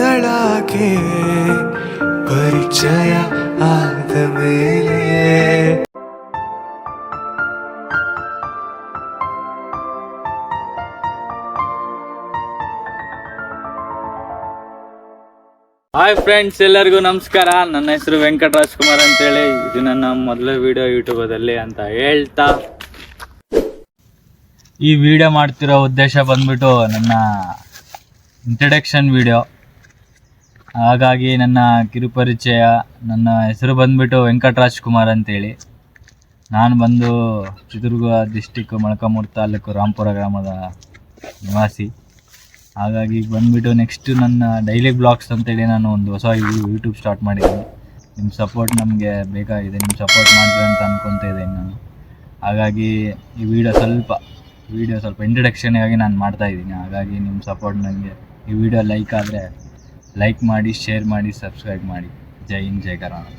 ಬದಲಾಗೆ ಪರಿಚಯ ಆದ ಮೇಲೆ. ಹಾಯ್ ಫ್ರೆಂಡ್ಸ್ ಎಲ್ಲರಿಗೂ ನಮಸ್ಕಾರ. ನನ್ನ ಹೆಸರು ವೆಂಕಟರಾಜ್ ಕುಮಾರ್ ಅಂತೇಳಿ. ಇದು ನನ್ನ ಮೊದಲ ವಿಡಿಯೋ ಯೂಟ್ಯೂಬದಲ್ಲಿ ಅಂತ ಹೇಳ್ತಾ. ಈ ವಿಡಿಯೋ ಮಾಡ್ತಿರೋ ಉದ್ದೇಶ ಬಂದ್ಬಿಟ್ಟು ನನ್ನ ಇಂಟ್ರಡಕ್ಷನ್ ವಿಡಿಯೋ ಹಾಗಾಗಿ ನನ್ನ ಕಿರುಪರಿಚಯ ನನ್ನ ಹೆಸರು ಬಂದ್ಬಿಟ್ಟು ವೆಂಕಟರಾಜ್ ಕುಮಾರ್ ಅಂತೇಳಿ. ನಾನು ಬಂದು ಚಿತ್ರದುರ್ಗ ಡಿಸ್ಟಿಕ್ ಮೊಳಕಾಮೂರು ತಾಲೂಕು ರಾಂಪುರ ಗ್ರಾಮದ ನಿವಾಸಿ. ಹಾಗಾಗಿ ಈಗ ಬಂದ್ಬಿಟ್ಟು ನೆಕ್ಸ್ಟ್ ನನ್ನ ಡೈಲಿ ಬ್ಲಾಗ್ಸ್ ಅಂತೇಳಿ ನಾನು ಒಂದು ಹೊಸ ಯೂಟ್ಯೂಬ್ ಸ್ಟಾರ್ಟ್ ಮಾಡಿದ್ದೀನಿ. ನಿಮ್ಮ ಸಪೋರ್ಟ್ ನಮಗೆ ಬೇಕಾಗಿದೆ ನಿಮ್ಮ ಸಪೋರ್ಟ್ ಮಾಡ್ತೀವಿ ಅಂತ ಅನ್ಕೊತಾ ಇದ್ದೀನಿ ನಾನು. ಹಾಗಾಗಿ ಈ ವಿಡಿಯೋ ಸ್ವಲ್ಪ ವಿಡಿಯೋ ಸ್ವಲ್ಪ ಇಂಟ್ರಡಕ್ಷನ್ಗಾಗಿ ನಾನು ಮಾಡ್ತಾ ಇದ್ದೀನಿ. ಹಾಗಾಗಿ ನಿಮ್ಮ ಸಪೋರ್ಟ್ ನನಗೆ ಈ ವಿಡಿಯೋ ಲೈಕ್ ಆದರೆ ಲೈಕ್ ಮಾಡಿ ಶೇರ್ ಮಾಡಿ ಸಬ್ಸ್ಕ್ರೈಬ್ ಮಾಡಿ. ಜೈ ಹಿಂದ್ ಜೈ ಕರ್ನಾಟಕ.